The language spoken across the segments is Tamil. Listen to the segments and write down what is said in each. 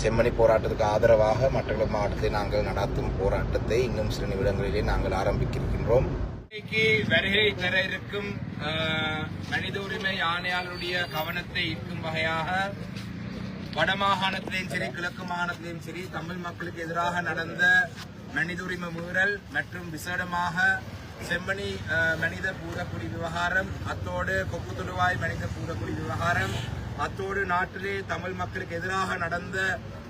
செம்மணி போராட்டத்துக்கு ஆதரவாக மட்டக்களப்பு மாவட்டத்தில் நாங்கள் நடாத்தும் போராட்டத்தை இன்னும் சில நிமிடங்களிலே நாங்கள் ஆரம்பிக்கின்றோம் இருக்கின்றோம் வருகை பெற இருக்கும் மனித உரிமை ஆணையாளருடைய கவனத்தை ஈர்க்கும் வகையாக வடமாகாணத்திலையும் சரி கிழக்கு மாகாணத்திலையும் சரி தமிழ் மக்களுக்கு எதிராக நடந்த மனித உரிமை மீறல் மற்றும் விசேடமாக செம்மணி மனித பூரக்குடி விவகாரம் அத்தோடு கொக்கு தொடுவாய் மனித பூரக்குடி விவகாரம் அத்தோடு நாட்டிலே தமிழ் மக்களுக்கு எதிராக நடந்த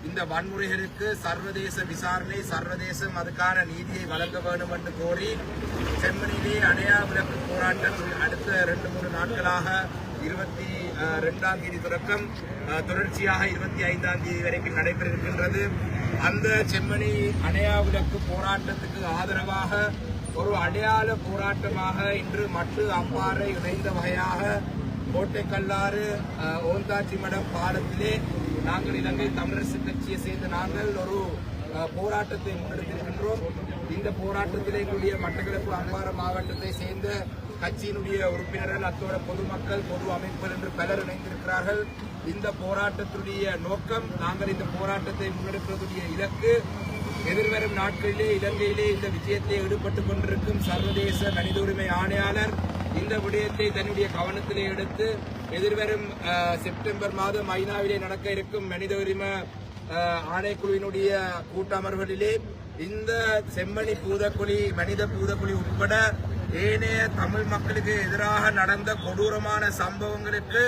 இந்த வன்முறைகளுக்கு சர்வதேச விசாரணை சர்வதேசம் அதுக்கான நீதியை வழங்க வேண்டும் என்று கோரி செம்மனிலே அடையா விளக்கு போராட்டத்தில் அடுத்த ரெண்டு மூணு நாட்களாக இருபத்தி ரெண்டாம் தேதி தொடக்கம் தொடர்ச்சியாக இருபத்தி ஐந்தாம் தேதி வரைக்கும் நடைபெற இருக்கின்றது அந்த செம்மணி அடையா விளக்கு போராட்டத்துக்கு ஆதரவாக ஒரு அடையாள போராட்டமாக இன்று மட்டு அம்பாறை இணைந்த வகையாக கோட்டைக்கல்லாறு கல்லாறு ஓந்தாச்சி மடம் பாலத்திலே நாங்கள் இலங்கை தமிழரசு கட்சியை சேர்ந்த நாங்கள் ஒரு போராட்டத்தை முன்னெடுத்திருக்கின்றோம். இந்த போராட்டத்திலே எங்களுடைய மட்டக்களப்பு அம்பார மாவட்டத்தை சேர்ந்த கட்சியினுடைய உறுப்பினர்கள் அத்தோட பொதுமக்கள் பொது அமைப்புகள் என்று பலர் இணைந்திருக்கிறார்கள். இந்த போராட்டத்துடைய நோக்கம் நாங்கள் இந்த போராட்டத்தை முன்னெடுப்பதுடைய இலக்கு. எதிர்வரும் நாட்களிலே இலங்கையிலே இந்த விஜயத்தை ஈடுபட்டுக் கொண்டிருக்கும் சர்வதேச மனித உரிமை ஆணையாளர் இந்த விடயத்தை தன்னுடைய கவனத்திலே எடுத்து எதிர்வரும் செப்டம்பர் மாதம் ஐநாவிலே நடக்க இருக்கும் மனித உரிமை ஆணைக்குழுவினுடைய கூட்டமர்வுகளிலே இந்த செம்மணி பூதக்குழி மனித பூதக்குழி உட்பட ஏனைய தமிழ் மக்களுக்கு எதிராக நடந்த கொடூரமான சம்பவங்களுக்கு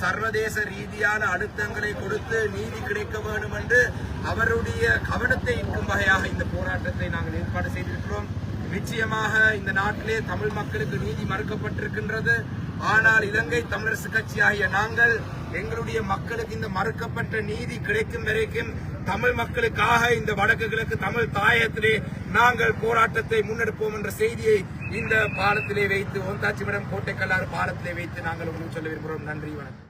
சர்வதேச ரீதியான அழுத்தங்களை கொடுத்து நீதி கிடைக்க வேண்டும் என்று அவருடைய கவனத்தை ஈர்க்கும் வகையாக இந்த போராட்டத்தை நாங்கள் ஏற்பாடு செய்திருக்கிறோம். நிச்சயமாக இந்த நாட்டிலே தமிழ் மக்களுக்கு நீதி மறுக்கப்பட்டிருக்கின்றது. ஆனால் இலங்கை தமிழரசு கட்சி ஆகிய நாங்கள் எங்களுடைய மக்களுக்கு இந்த மறுக்கப்பட்ட நீதி கிடைக்கும் வரைக்கும் தமிழ் மக்களுக்காக இந்த வடக்கு கிழக்கு தமிழ் தாயத்திலே நாங்கள் போராட்டத்தை முன்னெடுப்போம் என்ற செய்தியை இந்த பாலத்திலே வைத்து ஓந்தாச்சிமடம் கோட்டைக்கல்லாறு பாலத்திலே வைத்து நாங்கள் உங்களுக்கு சொல்ல விரும்புகிறோம். நன்றி வணக்கம்.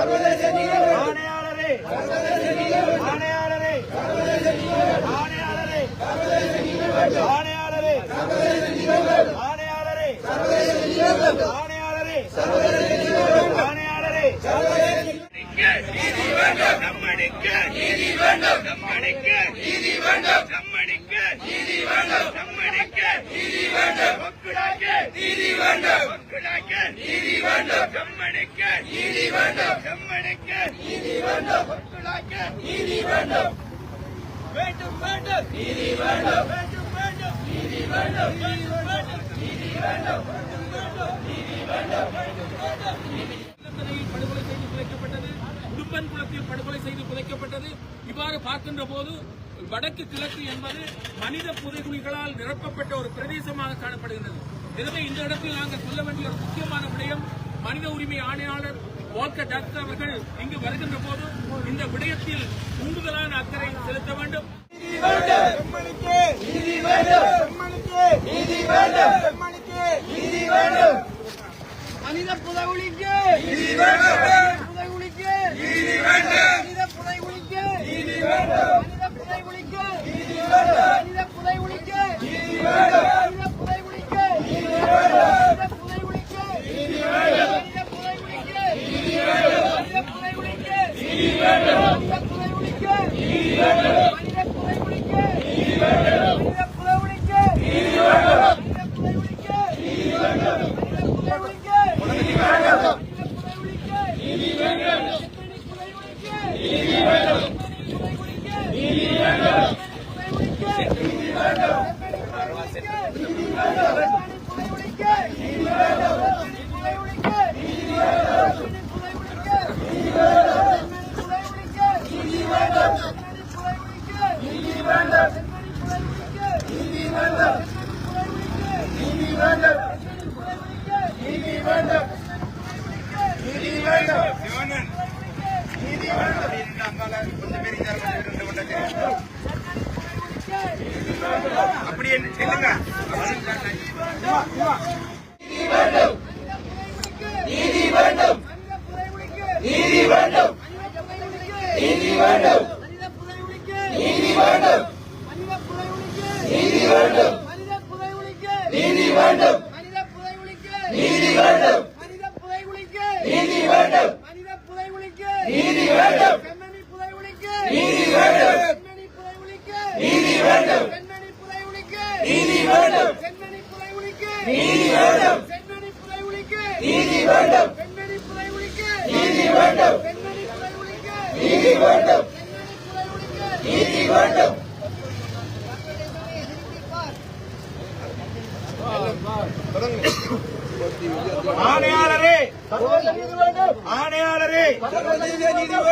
ஆணையாளரே சர்வதேச ஆணையாளரே ஆணையாளரே ஆணையாளரே ஆணையாளரே ஆணையாளரே ஆணையாளரே ஆணையாளரே நீதி வேண்டும் நம்மளுக்கு நீதி வேண்டும் நம்மளுக்கு நீதி வேண்டும் நம்மளுக்கு நீதி வேண்டும் நம்மளுக்கு நீதி வேண்டும் மக்களுக்கு நீதி வேண்டும் மக்களுக்கு நீதி வேண்டும் நம்மளுக்கு நீதி வேண்டும் நம்மளுக்கு நீதி வேண்டும் மக்களுக்கு நீதி வேண்டும் வேண்டும் வேண்டும் நீதி வேண்டும் வேண்டும் வேண்டும் நீதி வேண்டும் வேண்டும் வேண்டும் நீதி வேண்டும் வேண்டும் வேண்டும் நீதி வேண்டும் வேண்டும் வேண்டும் நீதி சிறையில் படுகொலை செய்து புதைக்கப்பட்டது. உடும்பன் குளத்தில் படுகொலை செய்து புதைக்கப்பட்டது. இவ்வாறு பார்க்கின்ற போது வடக்கு கிழக்கு என்பது மனித புதைகுழிகளால் நிரப்பப்பட்ட ஒரு பிரதேசமாக காணப்படுகின்றது. எனவே இந்த இடத்தில் நாங்கள் சொல்ல வேண்டிய ஒரு முக்கியமான விடயம் மனித உரிமை ஆணையாளர் வால்கர் டாக்டர் அவர்கள் இங்கு வருகின்ற போது இந்த விடயத்தில் கூடுதலான அக்கறை செலுத்த வேண்டும். மனித புதகுலிக்கு புதைகுலிக்கு மனித புதைகுலிக்கு மனித புதைகுலிக்கு மனித புதைகுலிக்கு Amen.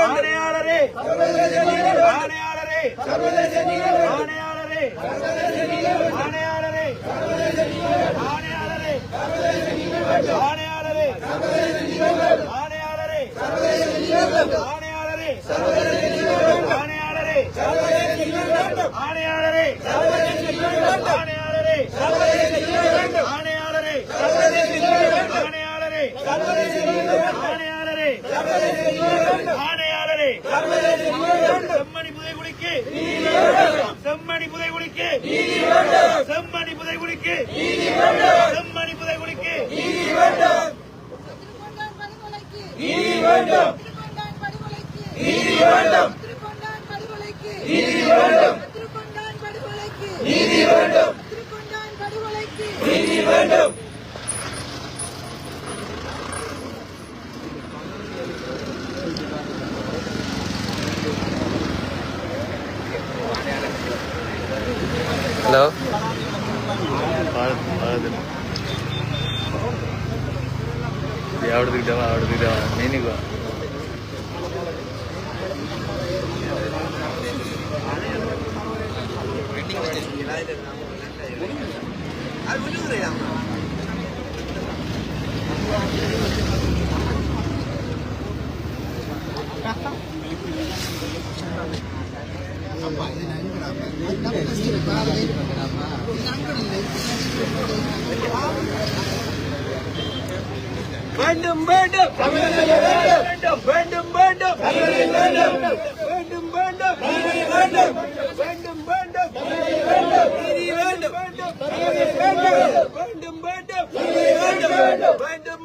ஆணையாளரே ஆணையாளரே ஆணையாளரே ஆணையாளரே ஆணையாளரே ஆணையாளரே ஆணையாளரே ஆணையாளரே ஆணையாளரே ஆணையாளரே ஆணையாளரே ஆணையாளரே ஆணையாளரே ஆணையாளரே நீதி வேண்டும் நீதி வேண்டும் நீதி வேண்டும் வேண்டும். வேண்டும் வேண்டும். வேண்டும் வேண்டும். வேண்டும் வேண்டும். வேண்டும் வேண்டும். வேண்டும் நீதி வேண்டும் வேண்டும். வேண்டும் வேண்டும். வேண்டும் வேண்டும்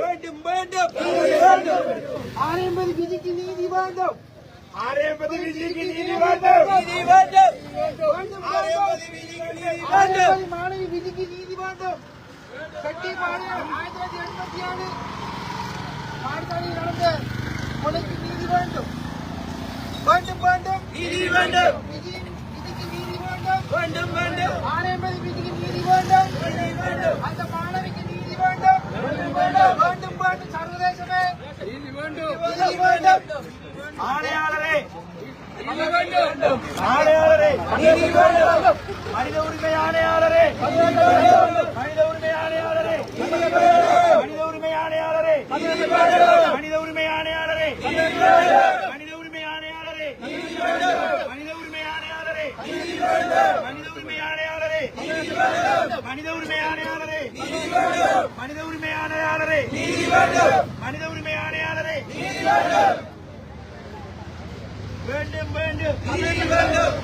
வேண்டும் வேண்டும். வேண்டும் ஆரையம்பது விதிக்கு நீதி வேண்டும் ஆரியப்பதி விதிக்கு நீதி வேண்டும் நீதி வேண்டும் ஆரியப்பதி விதிக்கு நீதி வேண்டும் ஆரையம்பது மாணவி விதிக்கு நீதி வேண்டும் கட்டி பாளையம் ஆயிரத்தி தொள்ளாயிரத்தி எண்பத்தி ஏழு பாடசாலையில் நடந்த கொலைக்கு நீதி வேண்டும் வேண்டும் வேண்டும் நீதி வேண்டும் விதி விதிக்கு நீதி வேண்டும் வேண்டும் வேண்டும் ஆரையம்பது விதிக்கு நீதி வேண்டும் அந்த மாணவிக்கு நீதி வேண்டும் வேண்டும் வேண்டும் வேண்டும் சர்வதேசமே நீதி வேண்டும் நீதி வேண்டும் ஆணையாளரே ஆணையாளரே மனித உரிமை ஆணையாளரே மனித உரிமை ஆணையாளரே மனித உரிமை ஆணையாளரே மனித உரிமை ஆணையாளரே மனித உரிமை ஆணையாளரே மனித உரிமை ஆணையாளரே மனித உரிமை ஆணையாளரே மனித உரிமை ஆணையாளரே மனித உரிமை ஆணையாளரே மனித உரிமை ஆணையாளரே வேண்டும் வேண்டும் வேண்டும்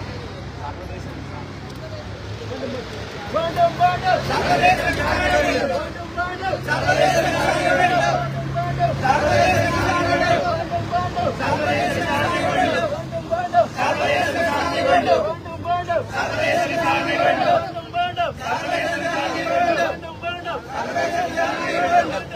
வேண்டும் வேண்டும் சர்வதேச நியாயம் வேண்டும் வேண்டும் வேண்டும் சர்வதேச நியாயம் வேண்டும் வேண்டும் சர்வதேச நியாயம் வேண்டும் வேண்டும் வேண்டும் சர்வதேச நியாயம் வேண்டும் வேண்டும் வேண்டும் சர்வதேச நியாயம் வேண்டும் வேண்டும் வேண்டும் சர்வதேச நியாயம் வேண்டும் வேண்டும் வேண்டும் சர்வதேச நியாயம் வேண்டும் வேண்டும் வேண்டும் சர்வதேச நியாயம் வேண்டும்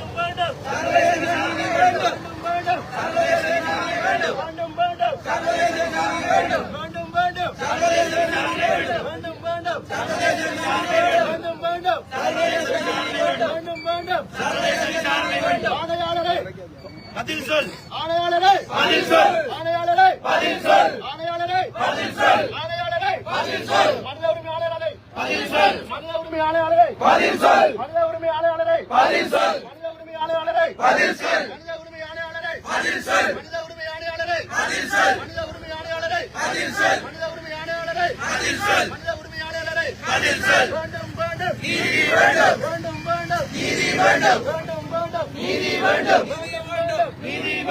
பதில் சொல் ஆணையாளரே பதில் சொல் ஆணையாளரே பதில் சொல் ஆணையாளரே பதில் சொல் ஆணையாளரே பதில் சொல் மனித உரிமை ஆணையாளரே பதில் சொல் மனித உரிமை ஆணையாளரே பதில் சொல் மனித உரிமை ஆணையாளரே பதில் சொல் மனித உரிமை ஆணையாளரே பதில் சொல் மனித உரிமை ஆணையாளரே பதில் சொல் மனித உரிமை ஆணையாளரே பதில் சொல் மனித உரிமை ஆணையாளரே பதில் சொல் மனித உரிமை ஆணையாளரே பதில் சொல் மனித உரிமை ஆணையாளரே பதில் சொல் வேண்டும் வேண்டும் நீதி வேண்டும் வேண்டும் வேண்டும் நீதி வேண்டும் வேண்டும் வேண்டும் நீதி வேண்டும்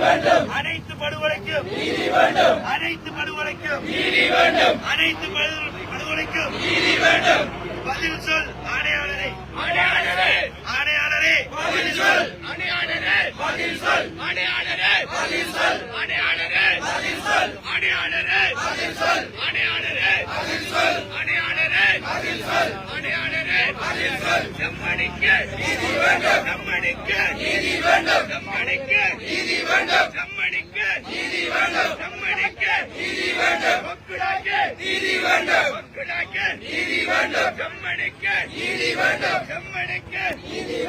வேண்டும் அனைத்து படுகொலைக்கும். நீதி வேண்டும் அனைத்து படுகொலைக்கும். நீதி வேண்டும் அனைத்து படு- படுகொலைக்கும். நீதி வேண்டும் பதில் சொல் ஆணையாளரே. ஆணையாளரே. ஆணையாளரே. பதில் சொல் ஆணையாளரே பதில் சொல் ஆணையாளரே பதில் சொல் ஆணையாளரே பதில் சொல் ஆணையாளரே பதில் சொல் ஆணையாளரே பதில் சொல் ஆணையாளரே பதில் சொல் ஆணையாளரே பதில் சொல் நம்மடிக்க நீதி வேண்டும். நம்மடிக்க நீதி வேண்டும். நம்மடிக்க நீதி வேண்டும். நம்மடிக்க நீதி வேண்டும். நம்மடிக்க நீதி வேண்டும். மக்களாக நீதி வேண்டும். மக்களாக நீதி வேண்டும். நம்மடிக்க நீதி வேண்டும். நம்மடிக்க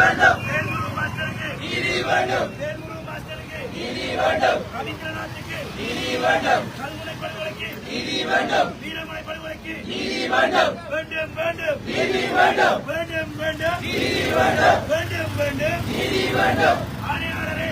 வேண்டும் வேல்முரு மாஸ்டருக்கு நீதி வேண்டும் வேல்முரு மாஸ்டருக்கு நீதி வேண்டும் ரவீந்திரநாத்துக்கு நீதி வேண்டும் கல்முனை படுகொலைக்கு நீதி வேண்டும் வீரமலை படுகொலைக்கு நீதி வேண்டும் வேண்டும் வேண்டும் நீதி வேண்டும் வேண்டும் வேண்டும் நீதி வேண்டும் வேண்டும் வேண்டும் நீதி வேண்டும் ஆணையாளரே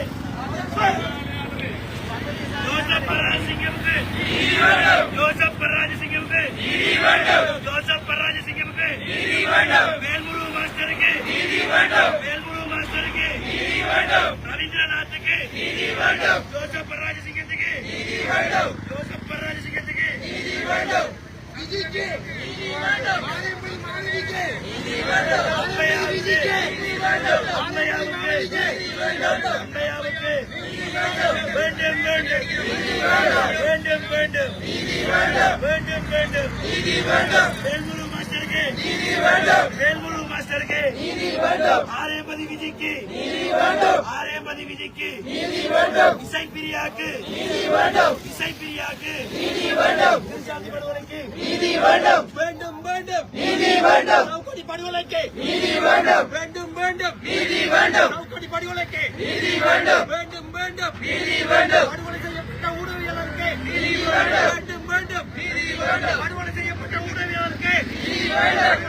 ஜோசப் பராஜசிங்கமுக்கு நீதி வேண்டும் ஜோசப் பராஜசிங்கமுக்கு நீதி வேண்டும் ஜோசப் பராஜசிங்கமுக்கு நீதி வேண்டும் வேல்முரு மாஸ்டருக்கு நீதி வேண்டும் வேல்முரு மாஸ்டருக்கு நீதி வேண்டும் ரவீந்திரநாத்துக்கு நீதி வேண்டும் ஜோசப் பராஜசிங்கத்துக்கு நீதி வேண்டும் ஜோசப் பராஜசிங்கத்துக்கு நீதி வேண்டும் விஜய்க்கு நீதி வேண்டும் மாதேபுரி மாணவிக்கு நீதி வேண்டும் அம்மையாவுக்கு நீதி வேண்டும் அம்மையாவுக்கு நீதி வேண்டும் அம்மையாவுக்கு நீதி வேண்டும் வேண்டும் வேண்டும் நீதி வேண்டும் வேண்டும் வேண்டும் நீதி வேண்டும் வேண்டும் வேண்டும் நீதி வேண்டும் வேல்முரு மாஸ்டருக்கு நீதி வேண்டும் வேல்முரு மாஸ்டர் மாஸ்டருக்கு நீதி வேண்டும் ஆரேபதி விதிக்கு நீதி வேண்டும் ஆரேபதி விதிக்கு நீதி வேண்டும் இசை பிரியாக்கு நீதி வேண்டும் இசை பிரியாக்கு நீதி வேண்டும் திருச்சாந்தி படுகொலைக்கு நீதி வேண்டும் வேண்டும். வேண்டும் நீதி வேண்டும் நௌக்கடி படுகொலைக்கு நீதி வேண்டும் வேண்டும். வேண்டும் நீதி வேண்டும் நௌக்கடி படுகொலைக்கு நீதி வேண்டும் வேண்டும். வேண்டும் நீதி வேண்டும் படுகொலை செய்யப்பட்ட ஊடகவியலருக்கு நீதி வேண்டும் வேண்டும். வேண்டும் நீதி வேண்டும் படுகொலை செய்யப்பட்ட ஊடகவியலருக்கு நீதி வேண்டும்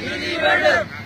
நீதி வேண்டும்